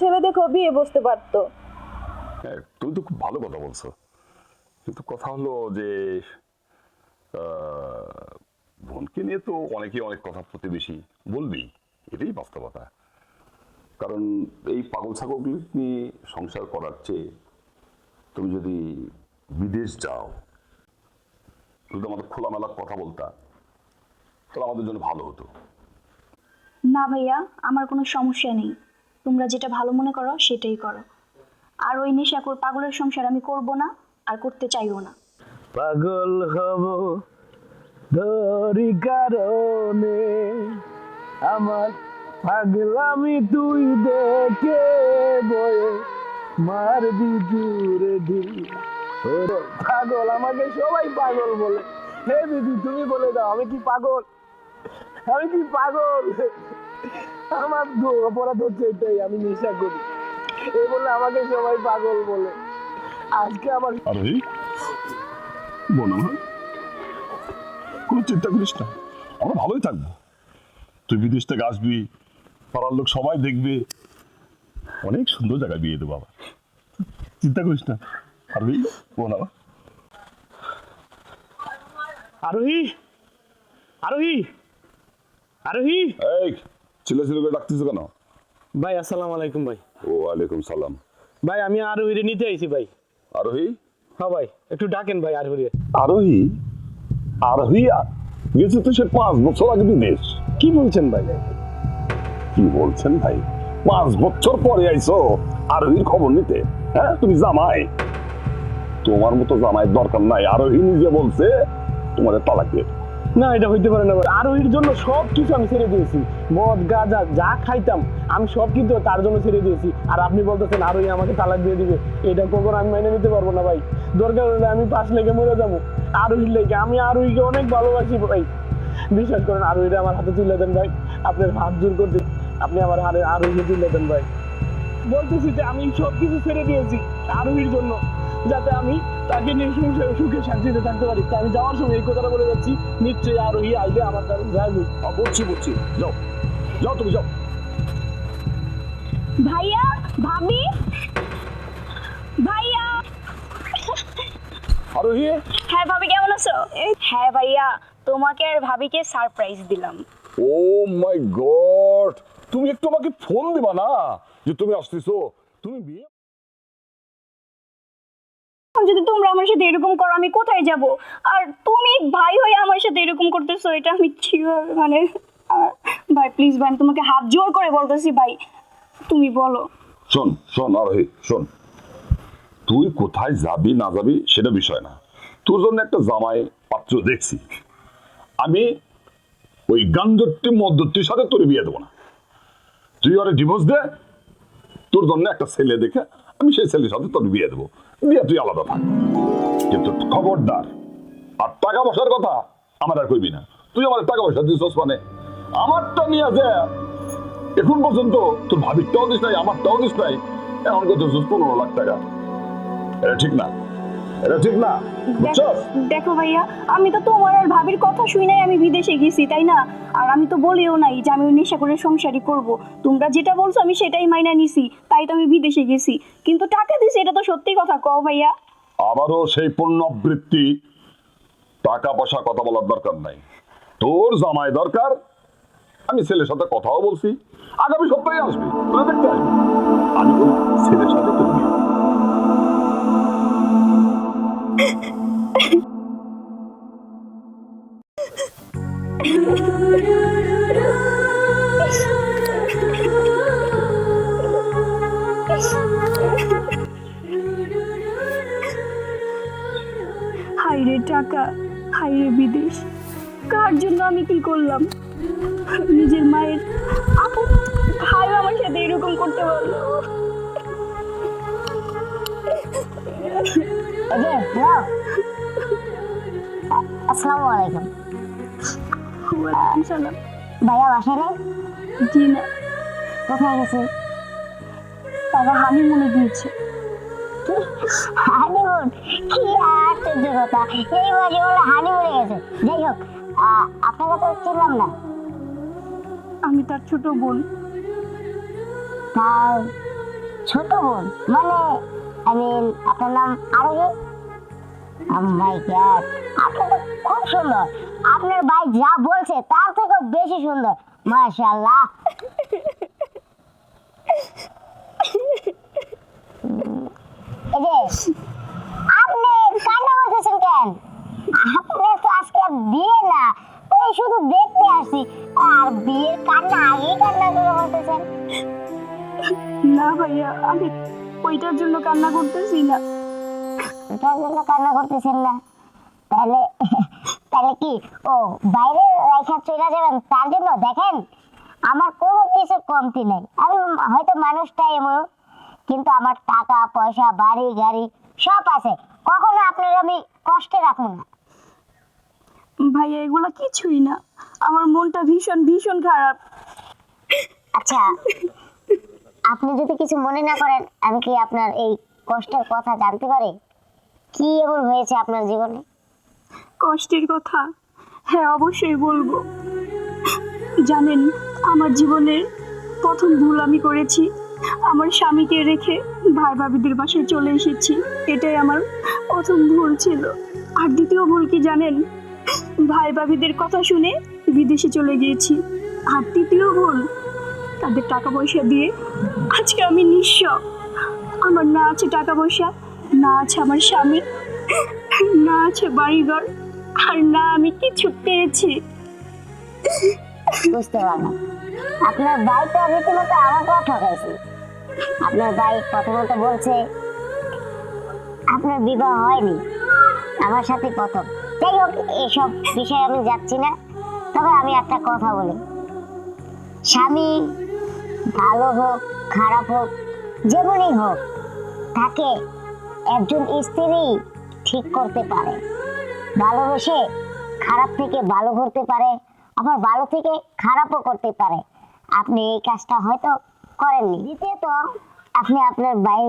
ছেলে দেখো বিয়ে বসতে পারতো। হ্যাঁ তুমি তো খুব ভালো কথা বলছো। কিন্তু কথা হলো যে বোনকে নিয়ে তো অনেকে অনেক কথা প্রতিবেশী বলবি এটাই বাস্তবতা। কারণ এই পাগল ছাগলগুলি নিয়ে সংসার করার চেয়ে তুমি যদি বিদেশ যাও যদি আমাদের খোলামেলা কথা বলতা তাহলে আমাদের জন্য ভালো হতো। না ভাইয়া আমার কোনো সমস্যা নেই। তোমরা যেটা ভালো মনে করো, সেটাই করো। আর ওই নেশাকর পাগলের সংসার আমি করব না, আর করতে চাইও না। পাগল হব ধরি কারণে। আমার পাগলামি তুই দেখে বয়ে মারবি জুড়ে ঢিল পাগল, আমাকে সবাই পাগল বলে। হে দিদি, তুমি বলে দাও, আমি কি পাগল? আমি কি পাগল? আমার অপরাধ হচ্ছে এটাই আমি নেশা করি। এই বলে আমাকে সবাই পাগল বলে। আজকে আমার আর বোন আমার কোনো চিন্তা করিস না আমরা ভালোই থাকব। তুই বিদেশ থেকে আসবি পাড়ার লোক সবাই দেখবে। অনেক সুন্দর জায়গায় বিয়ে দেবো আবার। চিন্তা করিস না। আরোহী বোন আমার। আরোহী আরোহী আরোহী। এই ছেলে ছেলে করে ডাকতেছো কেন? ভাই আসসালামু আলাইকুম ভাই। ও ওয়ালাইকুম সালাম। ভাই আমি আরোহীরে নিতে আইছি ভাই। আরোহী? হ্যাঁ ভাই একটু ডাকেন ভাই আরোহী? আরোহী আরোহী গেছে তো সে পাঁচ বছর আগে বিদেশ। কি বলছেন ভাই? কি বলছেন ভাই? পাঁচ বছর পরে আইছো আরোহীর খবর নিতে। হ্যাঁ তুমি জামাই। তোমার মতো জামাইয়ের দরকার নাই। আরোহী নিজে বলছে তোমার তালাক দিয়ে। না, এটা হইতে পারে না। ভাই আরোহীর জন্য সব কিছু আমি ছেড়ে দিয়েছি। মদ, গাঁজা, যা খাইতাম, আমি সব কিছু তার জন্য ছেড়ে দিয়েছি। আর আপনি বলতেছেন আরোহী আমাকে তালাক দিয়ে দিবে। এটা কখনো আমি মেনে নিতে পারব না, ভাই। দরকার হলে আমি পাশ লেগে মরে যাব। আরোহীর লেগে, আমি আরোহীকে অনেক ভালোবাসি, ভাই। বিশ্বাস করেন আরোহীরা আমার হাতে তুলে দেন, ভাই। আপনার হাত জোর করতে আপনি আমার হাতে আরোহীকে তুলে দেন, ভাই। বলতেছি যে আমি সব কিছু ছেড়ে দিয়েছি আরোহীর জন্য। যাতে আমি তাকে নিয়ে সুখে সুখে শান্তিতে থাকতে পারি। তাই আমি যাওয়ার সময় এই কথাটা বলে যাচ্ছি নিশ্চয়ই আরোহী আইলে আমার যাইবে আ, বুঝছি বুঝছি যাও। যাও তুমি যাও। ভাইয়া ভাবি। ভাইয়া। আরোহী? হ্যাঁ ভাবি কেমন আছো? হ্যাঁ ভাইয়া তোমাকে আর ভাবিকে সারপ্রাইজ দিলাম। Oh my God! তুমি একটু আমাকে ফোন দিবা না? যে তুমি আসতেছো। তুমি বিয়ে যদি তোমরা আমার সাথে এরকম করো, আমি কোথায় যাব? আর তুমি ভাই হয়ে আমার সাথে এরকম করতেছো, এটা আমি মানে ভাই প্লিজ ভাই তোমাকে হাত জোর করে বলতেছি ভাই, তুমি বলো। শোন শোন, আরোহী, শোন। তুই কোথায় যাবি, না যাবি, সেটা বিষয় না। তোর জন্য একটা জামাই পাত্র দেখছি। আমি ওই গাঞ্জট্টি মদ্যটির সাথে তোর বিয়ে দেবো না। তুই ওরে ডিভোর্স দে, তোর জন্য একটা ছেলে দেখে আমি সেই ছেলের সাথে তোর বিয়ে দেবো। বিয়ে তুই আলাদা থাক। কিন্তু খবরদার, আর টাকা পয়সার কথা আমার আর কইবি না। তুই আমার টাকা পয়সা দিছস মানে? আমারটা নিয়ে যে এখন পর্যন্ত তোর ভাবিরটাও দিস নাই, আমারটাও দিস নাই, এখন কত পনেরো লাখ টাকা। এটা ঠিক না। এটা ঠিক না বুঝছস দেখো- ভাইয়া আমি তো তোমার আর ভাবির কথা শুই নাই আমি বিদেশে গেছি তাই না? আর আমি তো বলিও নাই যে আমি নেশা করে সংসারই করব। তোমরা যেটা বলছো আমি সেটাই মাইনা নিছি তাই তো আমি বিদেশে গেছি। কিন্তু টাকা দিছি এটা তো সত্যি কথা কও ভাইয়া। আবারও সেই পুণ্যবৃত্তি টাকা পয়সা কথা বলার দরকার নাই। তোর জামাই দরকার আমি ছেলের সাথে কথাও বলছি আগামী সপ্তাহে আসবি। দেখতে আসবি আমি ওই ছেলের সাথে হাইরে বিদেশ? কার জন্য আমি কি করলাম? নিজের মায়ের আপন ভাই আমার সাথে এরকম করতে পারল আসসালামু আলাইকুম। ভাইয়া বাসায় নেই? জি না। কোথায় গেছে? তারা হানিমুনে গিয়েছে। হানিমুন কি আশ্চর্য কথা এই মাঝে বলে হানিমুনে গেছে। যাই হোক আপনাকে তো চিনলাম না। আমি তার ছোট বোন। তার ছোট বোন? মানে আই মিন আপনার নাম আরোহী? মাই গড আপনি তো খুব সুন্দর। আপনার ভাই যা বলছে তার থেকে বেশি সুন্দর। মাশাআল্লাহ। যে আপনি কান্না করতেছেন কেন? আপনার তো আজকে বিয়ে না ওই শুধু দেখতে আসছি। আর বিয়ের কান্না আগেই কান্না করে বলতেছেন? না ভাইয়া আমি ওইটার জন্য কান্না করতেছি না। এটার জন্য কান্না করতেছেন না? তাহলে তাহলে কি ও বাইরে রাইখা চলে যাবেন তার জন্য দেখেন? আমার কোনো কিছু কমতি নেই। আমি হয়তো মানুষটা এমন। কিন্তু আমার টাকা পয়সা বাড়ি গাড়ি সব আছে। কখনো আপনার আমি কষ্টে রাখব না। ভাইয়া এগুলো কিছুই না। আমার মনটা ভীষণ ভীষণ খারাপ। আচ্ছা আপনি যদি কিছু মনে না করেন আমি কি আপনার এই কষ্টের কথা জানতে পারি? কি এমন হয়েছে আপনার জীবনে? কষ্টের কথা? হ্যাঁ অবশ্যই বলব। জানেন আমার জীবনের প্রথম ভুল আমি করেছি। আমার স্বামীকে রেখে ভাই ভাবিদের বাসায় চলে এসেছি। এটাই আমার প্রথম ভুল ছিল। আর দ্বিতীয় ভুল কি জানেন? ভাই ভাবিদের কথা শুনে বিদেশে চলে গিয়েছি। আর তৃতীয় ভুল, তাদের টাকা পয়সা দিয়ে আজকে আমি নিঃস্ব। আমার না আছে টাকা পয়সা, না আছে আমার স্বামী, না আছে বাড়িঘর, আর না আমি কিছু পেয়েছি। বুঝতে পারলাম। আপনার ভাই তো রীতিমতো আমাকেও ঠকাইছে আপনার ভাই প্রথমত বলছে, আপনার বিবাহ হয়নি, আমার সাথে প্রথম। যাই হোক, এসব বিষয়ে আমি যাচ্ছি না, তবে আমি একটা কথা বলি। স্বামী ভালো হোক, খারাপ হোক, যেমনই হোক, তাকে একজন স্ত্রী ঠিক করতে পারে। ভালোবেসে খারাপ থেকে ভালো করতে পারে আবার ভালো থেকে খারাপও করতে পারে। আপনি এই কাজটা হয়তো করেননি। দ্বিতীয়ত, আপনি আপনার ভাই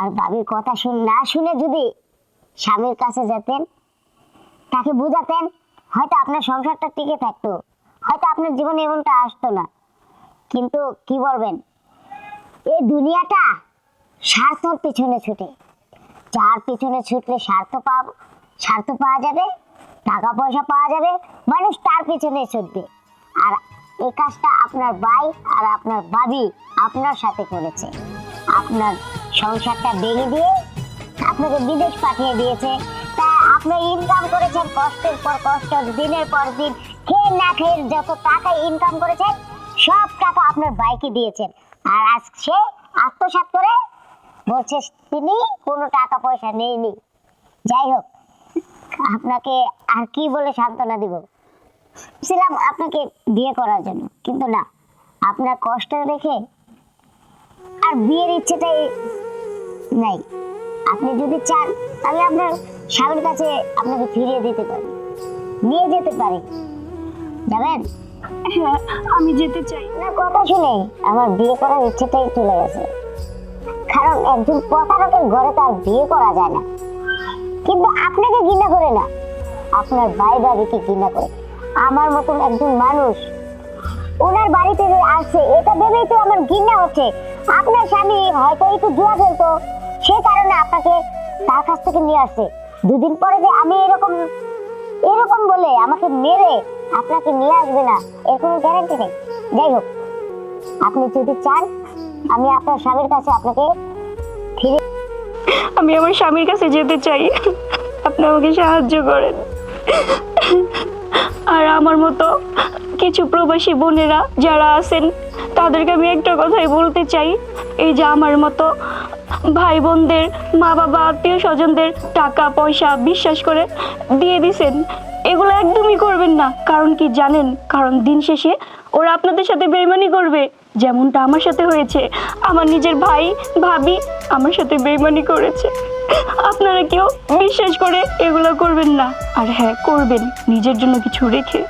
আর ভাবির কথা শুন না শুনে যদি স্বামীর কাছে যেতেন, তাকে বুঝাতেন, হয়তো আপনার সংসারটা টিকে থাকতো। হয়তো আপনার জীবনে এমনটা আসতো না। কিন্তু কি বলবেন? এই দুনিয়াটা স্বার্থর পিছনে ছুটে। যার পিছনে ছুটলে স্বার্থ পাব স্বার্থ পাওয়া যাবে টাকা পয়সা পাওয়া যাবে, মানুষ তার পিছনে ছুটবে। আর এই কাজটা আপনার ভাই আর আপনার ভাবি আপনার সাথে করেছে। আপনার সংসারটা ভেঙে দিয়ে আপনাকে বিদেশ পাঠিয়ে দিয়েছে। তা আপনি ইনকাম করেছেন কষ্টের পর কষ্ট, দিনের পর দিন, খেয়ে না খেয়ে যত টাকা ইনকাম করেছেন, সব টাকা আপনার ভাইকে দিয়েছেন। আর আজ সে আত্মসাৎ করে বলছে, তিনি কোনো টাকা পয়সা নেইনি যাই হোক আপনাকে আর কি বলে সান্ত্বনা দিব? ছিলাম আপনাকে বিয়ে করার জন্য কিন্তু না। আপনার কষ্ট দেখে আর বিয়ের ইচ্ছেটাই নাই। আপনি যদি চান আমি আপনার স্বামীর কাছে আপনাকে ফিরিয়ে দিতে পারি। নিয়ে যেতে পারি। যাবেন? হ্যাঁ আমি যেতে চাই। না কথা শুনে আমার বিয়ে করার ইচ্ছেটাই চলে গেছে। কারণ একজন প্রতারকের ঘরে তো আর বিয়ে করা যায় না। কিন্তু আপনাকে ঘৃণা করে না। আপনার ভাই ভাবিকে ঘৃণা করে। আমার মতন একজন মানুষ ওনার বাড়িতে যে আসছে, এটা ভেবেই তো আমার ঘৃণা হচ্ছে। আপনার স্বামী হয়তো একটু জুয়া খেলতো সে কারণে আপনাকে তার কাছ থেকে নিয়ে আসছে। দুদিন পরে যে আমি এরকম এরকম বলে আমাকে মেরে আপনাকে নিয়ে আসবে না, এর কোনো গ্যারান্টি নেই। যাই হোক, আপনি যদি চান, আমি আপনার স্বামীর কাছে আপনাকে ফিরে আমি আমার স্বামীর কাছে যেতে চাই। আপনি আমাকে সাহায্য করেন। আর আমার মতো কিছু প্রবাসী বোনেরা যারা আছেন, তাদেরকে আমি একটা কথাই বলতে চাই। এই যে আমার মতো ভাই বোনদের মা বাবা আত্মীয় স্বজনদের টাকা, পয়সা বিশ্বাস করে দিয়ে দিছেন, এগুলো একদমই করবেন না। কারণ কি জানেন? কারণ দিন শেষে ওরা আপনাদের সাথে বেইমানি করবে। যেমনটা আমার সাথে হয়েছে। আমার নিজের ভাই, ভাবি আমার সাথে বেইমানি করেছে। আপনারা কেউ বিশ্বাস করে এগুলো করবেন না। আর হ্যাঁ করবেন। নিজের জন্য কিছু রেখে